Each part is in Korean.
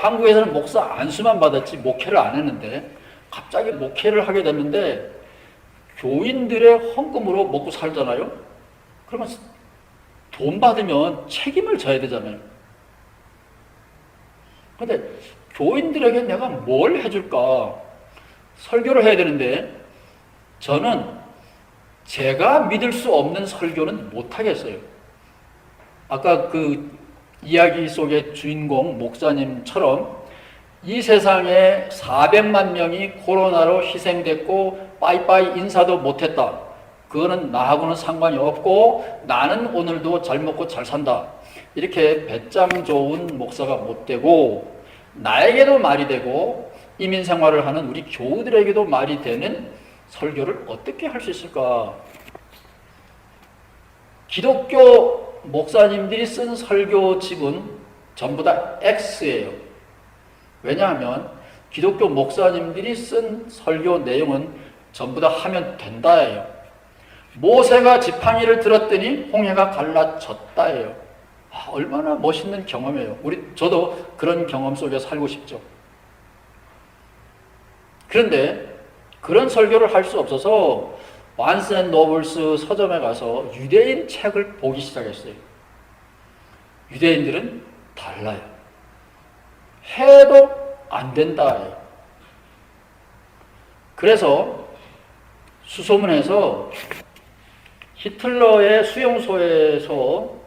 한국에서는 목사 안수만 받았지 목회를 안 했는데 갑자기 목회를 하게 됐는데 교인들의 헌금으로 먹고 살잖아요. 그러면 돈 받으면 책임을 져야 되잖아요. 근데 교인들에게 내가 뭘 해줄까? 설교를 해야 되는데 저는 제가 믿을 수 없는 설교는 못 하겠어요. 아까 그 이야기 속의 주인공 목사님처럼 이 세상에 400만 명이 코로나로 희생됐고 빠이빠이 인사도 못했다. 그거는 나하고는 상관이 없고 나는 오늘도 잘 먹고 잘 산다. 이렇게 배짱 좋은 목사가 못 되고 나에게도 말이 되고 이민 생활을 하는 우리 교우들에게도 말이 되는 설교를 어떻게 할 수 있을까? 기독교 목사님들이 쓴 설교집은 전부 다 X예요. 왜냐하면 기독교 목사님들이 쓴 설교 내용은 전부 다 하면 된다예요. 모세가 지팡이를 들었더니 홍해가 갈라졌다예요. 아, 얼마나 멋있는 경험이에요. 우리 저도 그런 경험 속에 살고 싶죠. 그런데 그런 설교를 할 수 없어서 앤 노블스 서점에 가서 유대인 책을 보기 시작했어요. 유대인들은 달라요. 해도 안 된다. 그래서 수소문해서 히틀러의 수용소에서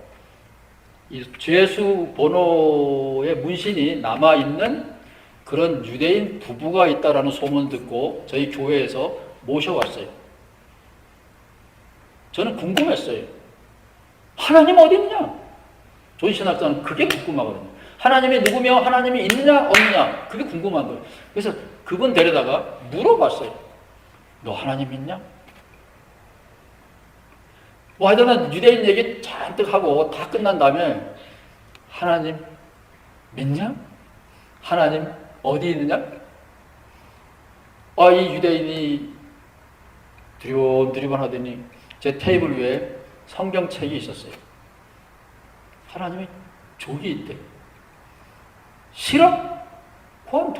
이 죄수 번호의 문신이 남아 있는 그런 유대인 부부가 있다라는 소문 듣고 저희 교회에서 모셔왔어요. 저는 궁금했어요. 하나님 어디 있냐? 존신학자는 그게 궁금하거든요. 하나님이 누구며 하나님이 있느냐 없느냐 그게 궁금한 거예요. 그래서 그분 데려다가 물어봤어요. 너 하나님 있냐? 뭐 하여튼 유대인 얘기 잔뜩 하고 다 끝난 다음에 하나님 믿냐? 하나님 어디 있느냐? 아, 이 유대인이 두리번두리번 하더니 제 테이블 위에 성경책이 있었어요. 하나님이 저기 있대. 싫어? 그건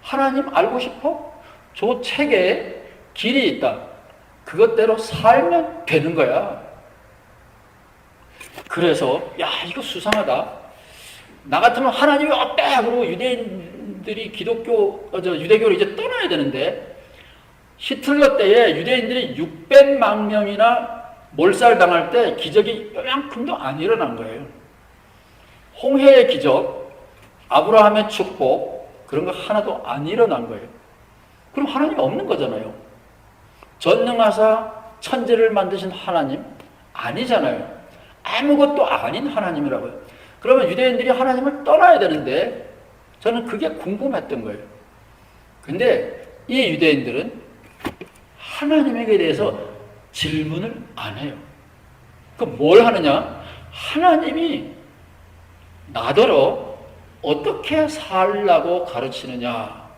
하나님 알고 싶어? 저 책에 길이 있다. 그것대로 살면 되는 거야. 그래서 야 이거 수상하다. 나 같으면 하나님이 어때? 그러고 유대인들이 기독교 어, 저 유대교를 이제 떠나야 되는데 히틀러 때에 유대인들이 600만 명이나 몰살당할 때 기적이 요만큼도 안 일어난 거예요. 홍해의 기적, 아브라함의 축복 그런 거 하나도 안 일어난 거예요. 그럼 하나님 없는 거잖아요. 전능하사 천지를 만드신 하나님 아니잖아요. 아무것도 아닌 하나님이라고요. 그러면 유대인들이 하나님을 떠나야 되는데 저는 그게 궁금했던 거예요. 근데 이 유대인들은 하나님에게 대해서 질문을 안 해요. 그뭘 하느냐? 하나님이 나더러 어떻게 살라고 가르치느냐?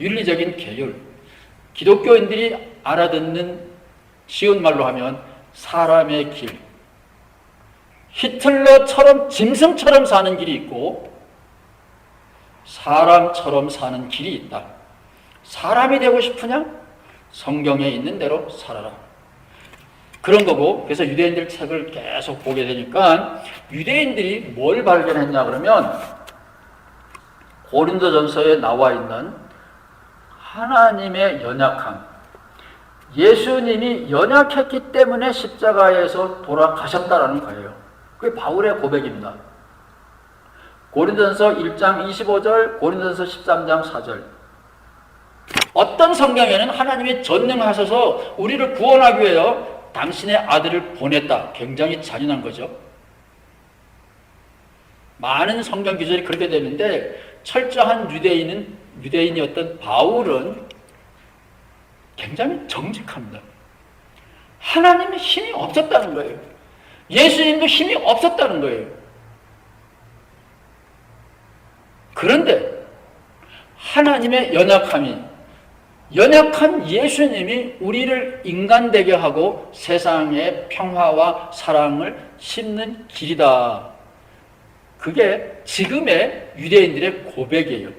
윤리적인 계율. 기독교인들이 알아듣는 쉬운 말로 하면 사람의 길. 히틀러처럼 짐승처럼 사는 길이 있고 사람처럼 사는 길이 있다. 사람이 되고 싶으냐? 성경에 있는 대로 살아라. 그런 거고 그래서 유대인들 책을 계속 보게 되니까 유대인들이 뭘 발견했냐 그러면 고린도전서에 나와 있는 하나님의 연약함 예수님이 연약했기 때문에 십자가에서 돌아가셨다라는 거예요. 그게 바울의 고백입니다. 고린도전서 1장 25절, 고린도전서 13장 4절. 어떤 성경에는 하나님이 전능하셔서 우리를 구원하기 위하여 당신의 아들을 보냈다. 굉장히 잔인한 거죠. 많은 성경 기절이 그렇게 되는데 철저한 유대인은 유대인이었던 바울은 굉장히 정직합니다. 하나님의 힘이 없었다는 거예요. 예수님도 힘이 없었다는 거예요. 그런데 하나님의 연약함이 연약한 예수님이 우리를 인간 되게 하고 세상의 평화와 사랑을 심는 길이다. 그게 지금의 유대인들의 고백이에요.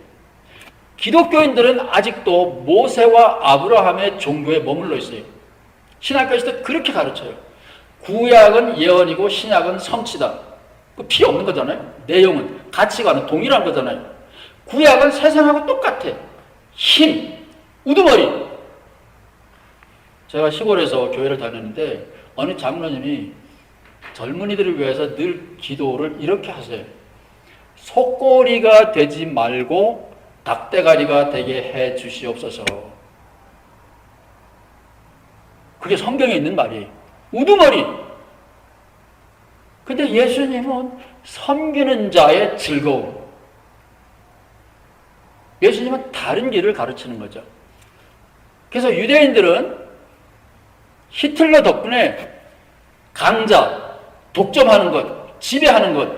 기독교인들은 아직도 모세와 아브라함의 종교에 머물러 있어요. 신학교에서도 그렇게 가르쳐요. 구약은 예언이고 신약은 성취다. 그 필요 없는 거잖아요. 내용은 가치관은 동일한 거잖아요. 구약은 세상하고 똑같아. 힘, 우두머리. 제가 시골에서 교회를 다녔는데 어느 장로님이 젊은이들을 위해서 늘 기도를 이렇게 하세요. 속꼬리가 되지 말고 닭대가리가 되게 해 주시옵소서. 그게 성경에 있는 말이에요. 우두머리. 근데 예수님은 섬기는 자의 즐거움. 예수님은 다른 길을 가르치는 거죠. 그래서 유대인들은 히틀러 덕분에 강자, 독점하는 것, 지배하는 것,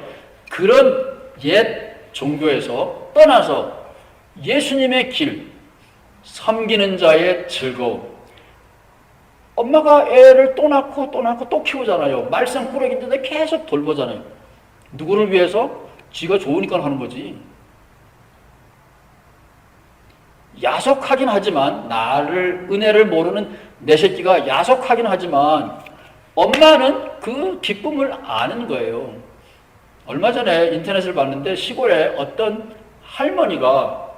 그런 옛 종교에서 떠나서 예수님의 길, 섬기는 자의 즐거움. 엄마가 애를 또 낳고 또 낳고 또 키우잖아요. 말썽 꾸러기인데 계속 돌보잖아요. 누구를 위해서? 지가 좋으니까 하는 거지. 야속하긴 하지만 나를 은혜를 모르는 내 새끼가 야속하긴 하지만 엄마는 그 기쁨을 아는 거예요. 얼마 전에 인터넷을 봤는데 시골에 어떤 할머니가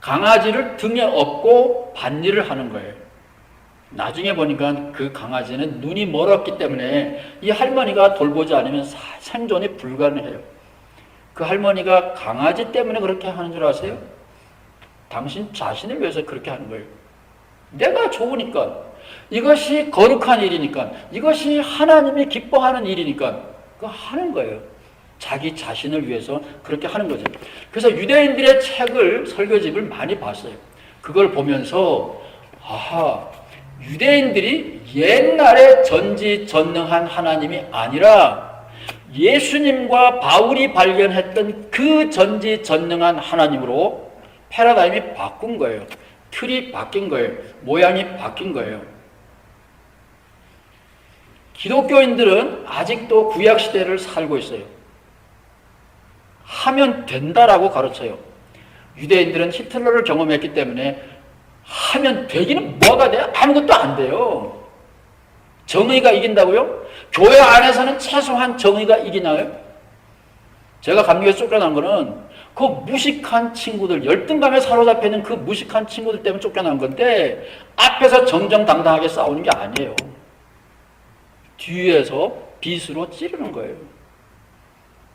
강아지를 등에 업고 밭일을 하는 거예요. 나중에 보니까 그 강아지는 눈이 멀었기 때문에 이 할머니가 돌보지 않으면 사- 생존이 불가능해요. 그 할머니가 강아지 때문에 그렇게 하는 줄 아세요? 당신 자신을 위해서 그렇게 하는 거예요. 내가 좋으니까. 이것이 거룩한 일이니까. 이것이 하나님이 기뻐하는 일이니까. 그거 하는 거예요. 자기 자신을 위해서 그렇게 하는 거죠. 그래서 유대인들의 책을, 설교집을 많이 봤어요. 그걸 보면서, 아하, 유대인들이 옛날에 전지전능한 하나님이 아니라 예수님과 바울이 발견했던 그 전지전능한 하나님으로 패러다임이 바꾼 거예요. 틀이 바뀐 거예요. 모양이 바뀐 거예요. 기독교인들은 아직도 구약 시대를 살고 있어요. 하면 된다라고 가르쳐요. 유대인들은 히틀러를 경험했기 때문에 하면 되기는 뭐가 돼요? 아무것도 안 돼요. 정의가 이긴다고요? 교회 안에서는 최소한 정의가 이기나요? 제가 감격에 쫓겨난 거는 그 무식한 친구들, 열등감에 사로잡혀 있는 그 무식한 친구들 때문에 쫓겨난 건데 앞에서 정정당당하게 싸우는 게 아니에요. 뒤에서 빗으로 찌르는 거예요.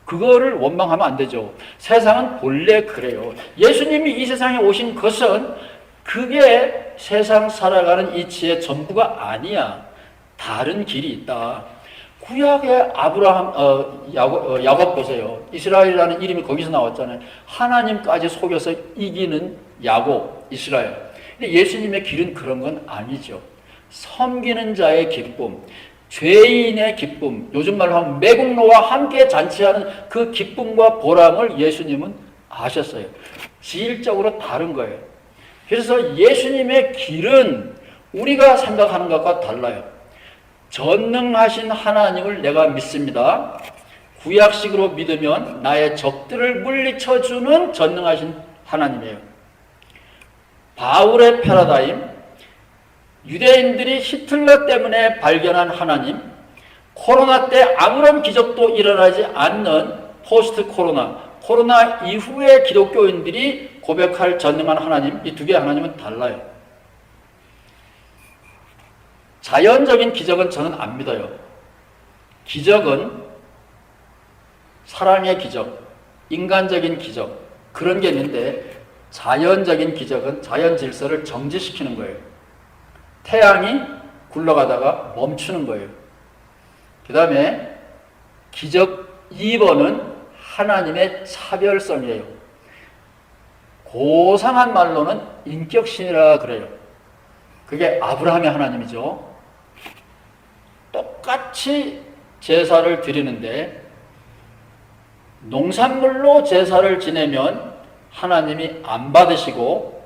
그거를 원망하면 안 되죠. 세상은 본래 그래요. 예수님이 이 세상에 오신 것은 그게 세상 살아가는 이치의 전부가 아니야. 다른 길이 있다. 구약의 아브라함, 어, 야곱, 어, 야곱 보세요. 이스라엘이라는 이름이 거기서 나왔잖아요. 하나님까지 속여서 이기는 야곱, 이스라엘. 근데 예수님의 길은 그런 건 아니죠. 섬기는 자의 기쁨, 죄인의 기쁨, 요즘 말로 하면 매국노와 함께 잔치하는 그 기쁨과 보람을 예수님은 아셨어요. 질적으로 다른 거예요. 그래서 예수님의 길은 우리가 생각하는 것과 달라요. 전능하신 하나님을 내가 믿습니다. 구약식으로 믿으면 나의 적들을 물리쳐 주는 전능하신 하나님이에요. 바울의 패러다임, 유대인들이 히틀러 때문에 발견한 하나님, 코로나 때 아무런 기적도 일어나지 않는 포스트 코로나, 코로나 이후에 기독교인들이 고백할 전능한 하나님, 이 두 개의 하나님은 달라요. 자연적인 기적은 저는 안 믿어요. 기적은 사랑의 기적, 인간적인 기적, 그런 게 있는데 자연적인 기적은 자연 질서를 정지시키는 거예요. 태양이 굴러가다가 멈추는 거예요. 그 다음에 기적 2번은 하나님의 차별성이에요. 고상한 말로는 인격신이라 그래요. 그게 아브라함의 하나님이죠. 똑같이 제사를 드리는데 농산물로 제사를 지내면 하나님이 안 받으시고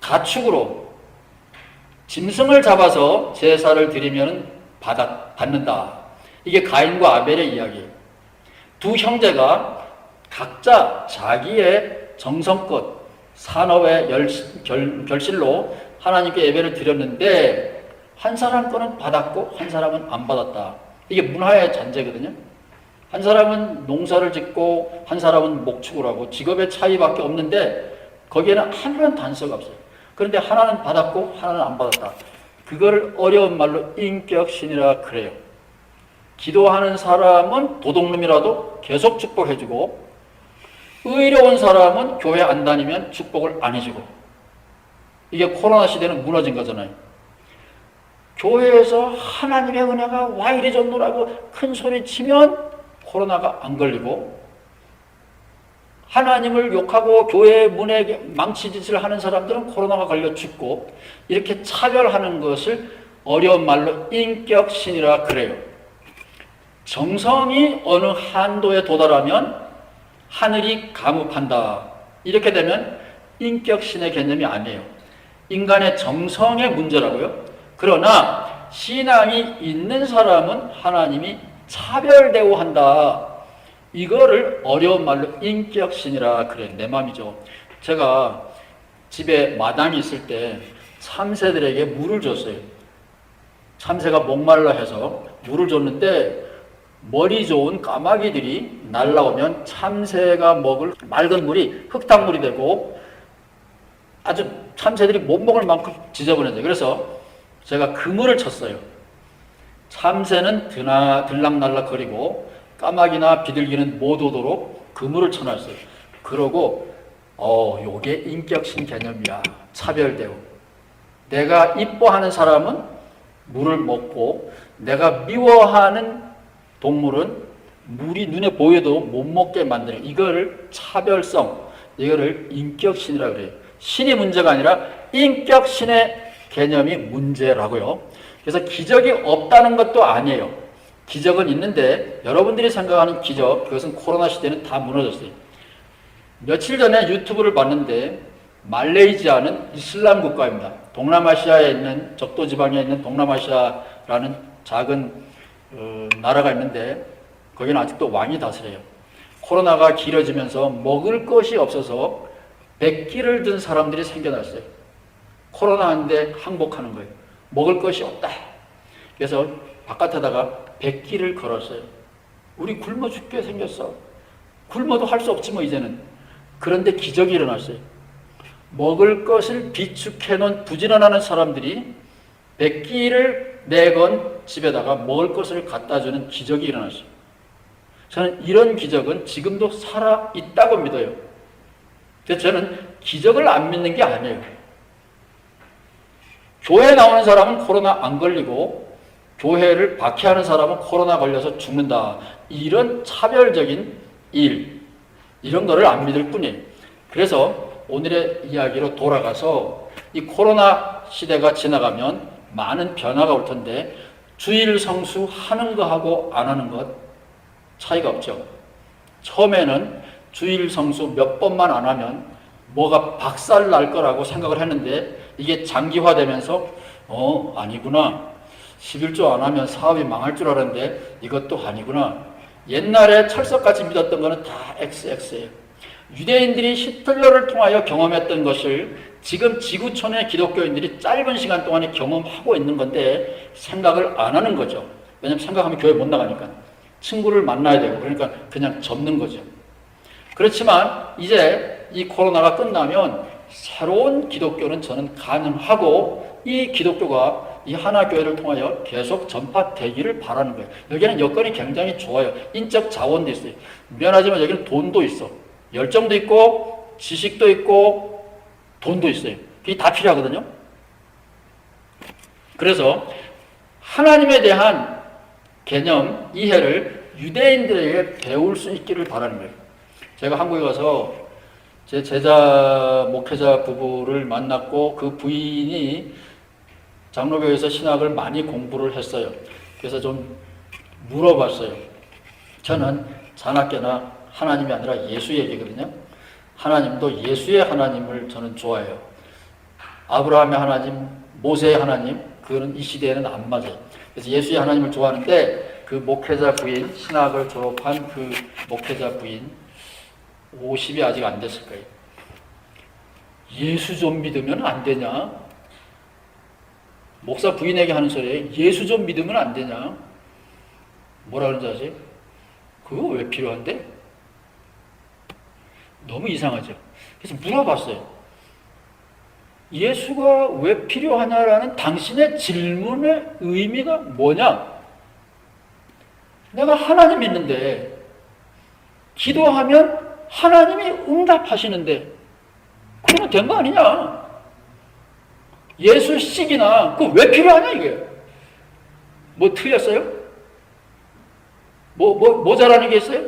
가축으로 짐승을 잡아서 제사를 드리면 받아, 받는다. 이게 가인과 아벨의 이야기예요. 두 형제가 각자 자기의 정성껏 산업의 결실로 하나님께 예배를 드렸는데 한 사람 거는 받았고 한 사람은 안 받았다. 이게 문화의 잔재거든요. 한 사람은 농사를 짓고 한 사람은 목축을 하고 직업의 차이밖에 없는데 거기에는 아무런 단서가 없어요. 그런데 하나는 받았고 하나는 안 받았다. 그걸 어려운 말로 인격신이라 그래요. 기도하는 사람은 도둑놈이라도 계속 축복해주고 의로운 사람은 교회 안 다니면 축복을 안 해주고 이게 코로나 시대는 무너진 거잖아요. 교회에서 하나님의 은혜가 와 이리 좋노라고 큰 소리 치면 코로나가 안 걸리고 하나님을 욕하고 교회 문에 망치짓을 하는 사람들은 코로나가 걸려 죽고 이렇게 차별하는 것을 어려운 말로 인격신이라 그래요. 정성이 어느 한도에 도달하면 하늘이 감up한다. 이렇게 되면 인격신의 개념이 아니에요. 인간의 정성의 문제라고요. 그러나 신앙이 있는 사람은 하나님이 차별 대우한다. 이거를 어려운 말로 인격신이라 그래 내 마음이죠. 제가 집에 마당이 있을 때 참새들에게 물을 줬어요. 참새가 목말라 해서 물을 줬는데 머리 좋은 까마귀들이 날라오면 참새가 먹을 맑은 물이 흙탕물이 되고 아주 참새들이 못 먹을 만큼 지저분해져요. 그래서 제가 그물을 쳤어요. 참새는 드나, 들락날락 거리고 까마귀나 비둘기는 못 오도록 그물을 쳐놨어요. 그러고 어, 요게 인격신 개념이야. 차별 대우. 내가 이뻐하는 사람은 물을 먹고 내가 미워하는 동물은 물이 눈에 보여도 못 먹게 만드는 이거를 차별성, 이거를 인격신이라 그래요. 신이 문제가 아니라 인격신의 개념이 문제라고요. 그래서 기적이 없다는 것도 아니에요. 기적은 있는데 여러분들이 생각하는 기적, 그것은 코로나 시대는 다 무너졌어요. 며칠 전에 유튜브를 봤는데 말레이시아는 이슬람 국가입니다. 동남아시아에 있는 적도 지방에 있는 동남아시아라는 작은 어, 나라가 있는데 거기는 아직도 왕이 다스려요. 코로나가 길어지면서 먹을 것이 없어서 백기를 든 사람들이 생겨났어요. 코로나인데 항복하는 거예요. 먹을 것이 없다. 그래서 바깥에다가 백기를 걸었어요. 우리 굶어 죽게 생겼어. 굶어도 할 수 없지 뭐 이제는. 그런데 기적이 일어났어요. 먹을 것을 비축해 놓은 부지런하는 사람들이 백기를 내건 집에다가 먹을 것을 갖다 주는 기적이 일어났어요. 저는 이런 기적은 지금도 살아 있다고 믿어요. 저는 기적을 안 믿는 게 아니에요. 교회 나오는 사람은 코로나 안 걸리고 교회를 박해하는 사람은 코로나 걸려서 죽는다. 이런 차별적인 일, 이런 거를 안 믿을 뿐이에요. 그래서 오늘의 이야기로 돌아가서 이 코로나 시대가 지나가면 많은 변화가 올 텐데 주일 성수 하는 거하고 안 하는 것 차이가 없죠. 처음에는 주일 성수 몇 번만 안 하면 뭐가 박살 날 거라고 생각을 했는데 이게 장기화되면서 어 아니구나. 11조 안 하면 사업이 망할 줄 알았는데 이것도 아니구나. 옛날에 철석같이 믿었던 거는 다 XX예요. 유대인들이 히틀러를 통하여 경험했던 것을 지금 지구촌의 기독교인들이 짧은 시간 동안에 경험하고 있는 건데 생각을 안 하는 거죠. 왜냐면 생각하면 교회 못 나가니까. 친구를 만나야 되고 그러니까 그냥 접는 거죠. 그렇지만 이제 이 코로나가 끝나면 새로운 기독교는 저는 가능하고 이 기독교가 이 하나교회를 통하여 계속 전파되기를 바라는 거예요. 여기는 여건이 굉장히 좋아요. 인적 자원도 있어요. 미안하지만 여기는 돈도 있어. 열정도 있고, 지식도 있고, 돈도 있어요. 그게 다 필요하거든요. 그래서 하나님에 대한 개념, 이해를 유대인들에게 배울 수 있기를 바라는 거예요. 제가 한국에 가서 제 제자 목회자 부부를 만났고 그 부인이 장로교에서 신학을 많이 공부를 했어요. 그래서 좀 물어봤어요. 저는 자나깨나 하나님이 아니라 예수 얘기거든요. 하나님도 예수의 하나님을 저는 좋아해요. 아브라함의 하나님, 모세의 하나님, 그거는 이 시대에는 안 맞아요. 그래서 예수의 하나님을 좋아하는데 그 목회자 부인, 신학을 졸업한 그 목회자 부인, 50이 아직 안 됐을 거예요. 예수 좀 믿으면 안 되냐? 목사 부인에게 하는 소리에 예수 좀 믿으면 안 되냐? 뭐라 그러는지 아세요? 그거 왜 필요한데? 너무 이상하죠. 그래서 물어봤어요. 예수가 왜 필요하냐라는 당신의 질문의 의미가 뭐냐? 내가 하나님 믿는데, 기도하면 하나님이 응답하시는데, 그러면 된 거 아니냐? 예수식이나, 그 왜 필요하냐, 이게? 뭐 틀렸어요? 뭐, 뭐, 모자라는 게 있어요?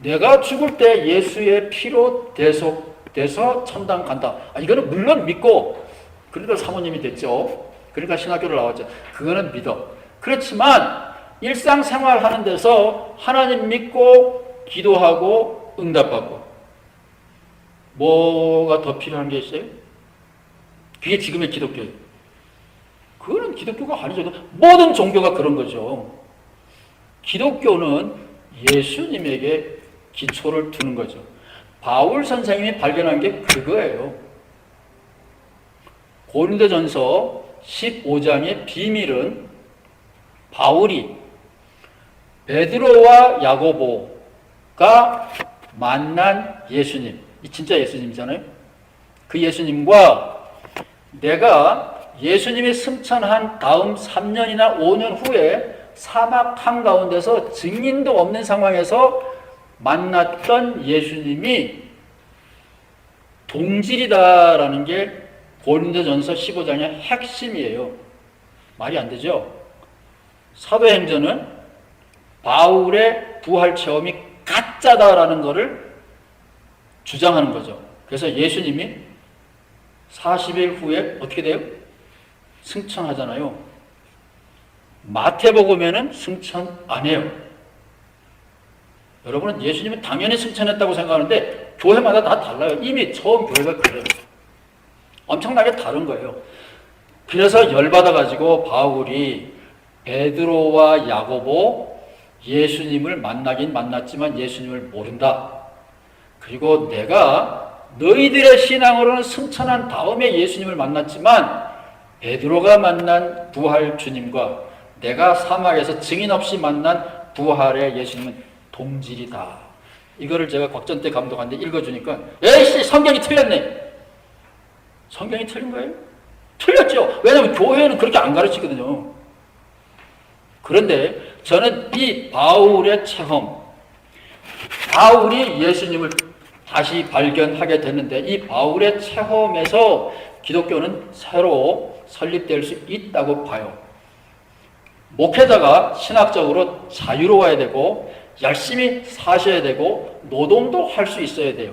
내가 죽을 때 예수의 피로 대속돼서 천당 간다. 아, 이거는 물론 믿고, 그러니까 사모님이 됐죠. 그러니까 신학교를 나왔죠. 그거는 믿어. 그렇지만, 일상생활 하는 데서 하나님 믿고, 기도하고, 응답하고, 뭐가 더 필요한 게 있어요? 그게 지금의 기독교예요. 그거는 기독교가 아니죠. 모든 종교가 그런 거죠. 기독교는 예수님에게 기초를 두는 거죠. 바울 선생님이 발견한 게 그거예요. 고린도전서 15장의 비밀은 바울이 베드로와 야고보 가 만난 예수님, 이 진짜 예수님이잖아요. 그 예수님과 내가 예수님이 승천한 다음 3년이나 5년 후에 사막 한가운데서 증인도 없는 상황에서 만났던 예수님이 동질이다라는 게 고린도전서 15장의 핵심이에요. 말이 안 되죠? 사도행전은 바울의 부활 체험이 가짜다라는 것을 주장하는 거죠. 그래서 예수님이 40일 후에 어떻게 돼요? 승천하잖아요. 마태복음에는 승천 안 해요. 여러분은 예수님은 당연히 승천했다고 생각하는데 교회마다 다 달라요. 이미 처음 교회가 그래요. 엄청나게 다른 거예요. 그래서 열받아 가지고 바울이 베드로와 야고보 예수님을 만나긴 만났지만 예수님을 모른다. 그리고 내가 너희들의 신앙으로는 승천한 다음에 예수님을 만났지만 베드로가 만난 부활 주님과 내가 사막에서 증인 없이 만난 부활의 예수님은 동질이다. 이거를 제가 곽전 때 감독한테 읽어주니까 에이씨 성경이 틀렸네. 성경이 틀린 거예요? 틀렸죠. 왜냐하면 교회는 그렇게 안 가르치거든요. 그런데 저는 이 바울의 체험, 바울이 예수님을 다시 발견하게 됐는데 이 바울의 체험에서 기독교는 새로 설립될 수 있다고 봐요. 목회자가 신학적으로 자유로워야 되고 열심히 사셔야 되고 노동도 할 수 있어야 돼요.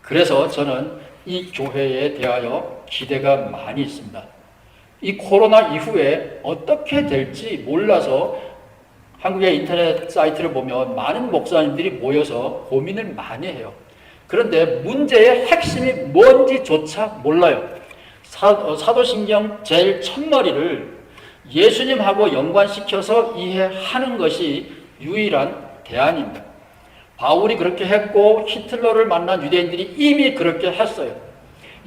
그래서 저는 이 교회에 대하여 기대가 많이 있습니다. 이 코로나 이후에 어떻게 될지 몰라서 한국의 인터넷 사이트를 보면 많은 목사님들이 모여서 고민을 많이 해요. 그런데 문제의 핵심이 뭔지조차 몰라요. 사, 어, 사도신경 제일 첫머리를 예수님하고 연관시켜서 이해하는 것이 유일한 대안입니다. 바울이 그렇게 했고 히틀러를 만난 유대인들이 이미 그렇게 했어요.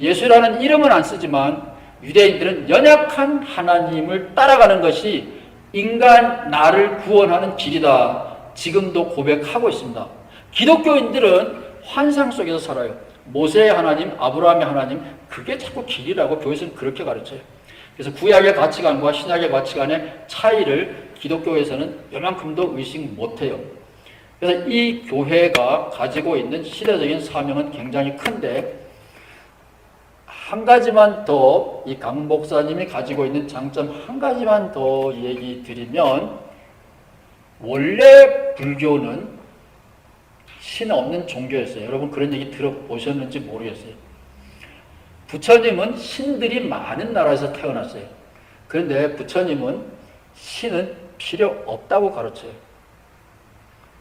예수라는 이름은 안 쓰지만 유대인들은 연약한 하나님을 따라가는 것이 인간 나를 구원하는 길이다. 지금도 고백하고 있습니다. 기독교인들은 환상 속에서 살아요. 모세의 하나님, 아브라함의 하나님, 그게 자꾸 길이라고 교회에서는 그렇게 가르쳐요. 그래서 구약의 가치관과 신약의 가치관의 차이를 기독교에서는 요만큼도 의식 못해요. 그래서 이 교회가 가지고 있는 시대적인 사명은 굉장히 큰데 한 가지만 더 이 강 목사님이 가지고 있는 장점 한 가지만 더 얘기 드리면 원래 불교는 신 없는 종교였어요. 여러분 그런 얘기 들어보셨는지 모르겠어요. 부처님은 신들이 많은 나라에서 태어났어요. 그런데 부처님은 신은 필요 없다고 가르쳐요.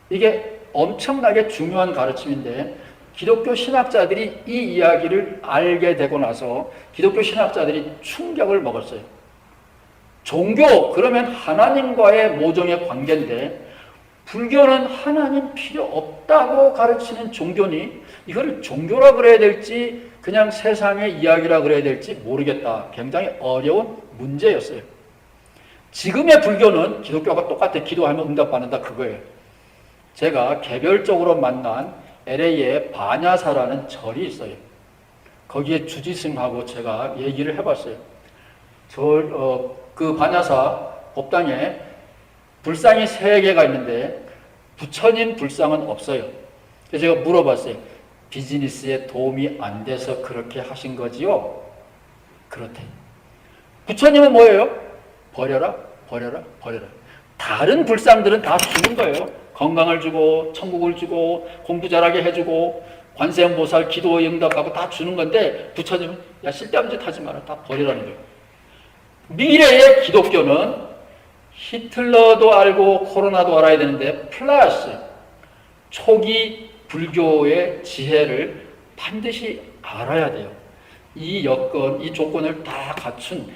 이게 엄청나게 중요한 가르침인데 기독교 신학자들이 이 이야기를 알게 되고 나서 기독교 신학자들이 충격을 먹었어요. 종교 그러면 하나님과의 모종의 관계인데 불교는 하나님 필요 없다고 가르치는 종교니 이거를 종교라 그래야 될지 그냥 세상의 이야기라 그래야 될지 모르겠다. 굉장히 어려운 문제였어요. 지금의 불교는 기독교가 똑같아 기도하면 응답받는다 그거예요. 제가 개별적으로 만난 LA에 바냐사라는 절이 있어요. 거기에 주지승하고 제가 얘기를 해봤어요. 저, 어, 그 바냐사 법당에 불상이 세 개가 있는데 부처님 불상은 없어요. 그래서 제가 물어봤어요. 비즈니스에 도움이 안 돼서 그렇게 하신 거지요? 그렇대. 부처님은 뭐예요? 버려라, 버려라, 버려라. 다른 불상들은 다 주는 거예요. 건강을 주고, 천국을 주고, 공부 잘하게 해주고, 관세음보살 기도 응답하고 다 주는 건데, 부처님은 야, 쓸데없는 짓 하지 마라. 다 버리라는 거예요. 미래의 기독교는 히틀러도 알고 코로나도 알아야 되는데, 플러스 초기 불교의 지혜를 반드시 알아야 돼요. 이 여건, 이 조건을 다 갖춘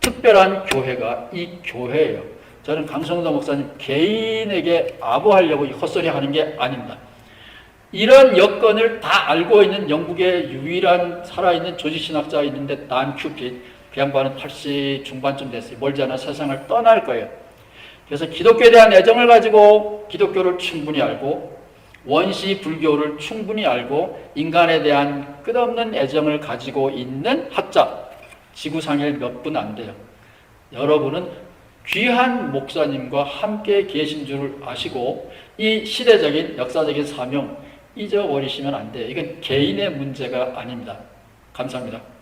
특별한 교회가 이 교회예요. 저는 강성도 목사님 개인에게 아부하려고 이 헛소리 하는 게 아닙니다. 이런 여건을 다 알고 있는 영국의 유일한 살아있는 조지신학자가 있는데 단 큐핏 그 양반은 80 중반쯤 됐어요. 멀지 않아 세상을 떠날 거예요. 그래서 기독교에 대한 애정을 가지고 기독교를 충분히 알고 원시 불교를 충분히 알고 인간에 대한 끝없는 애정을 가지고 있는 학자 지구상에 몇 분 안 돼요. 여러분은 귀한 목사님과 함께 계신 줄 아시고 이 시대적인 역사적인 사명 잊어버리시면 안 돼요. 이건 개인의 문제가 아닙니다. 감사합니다.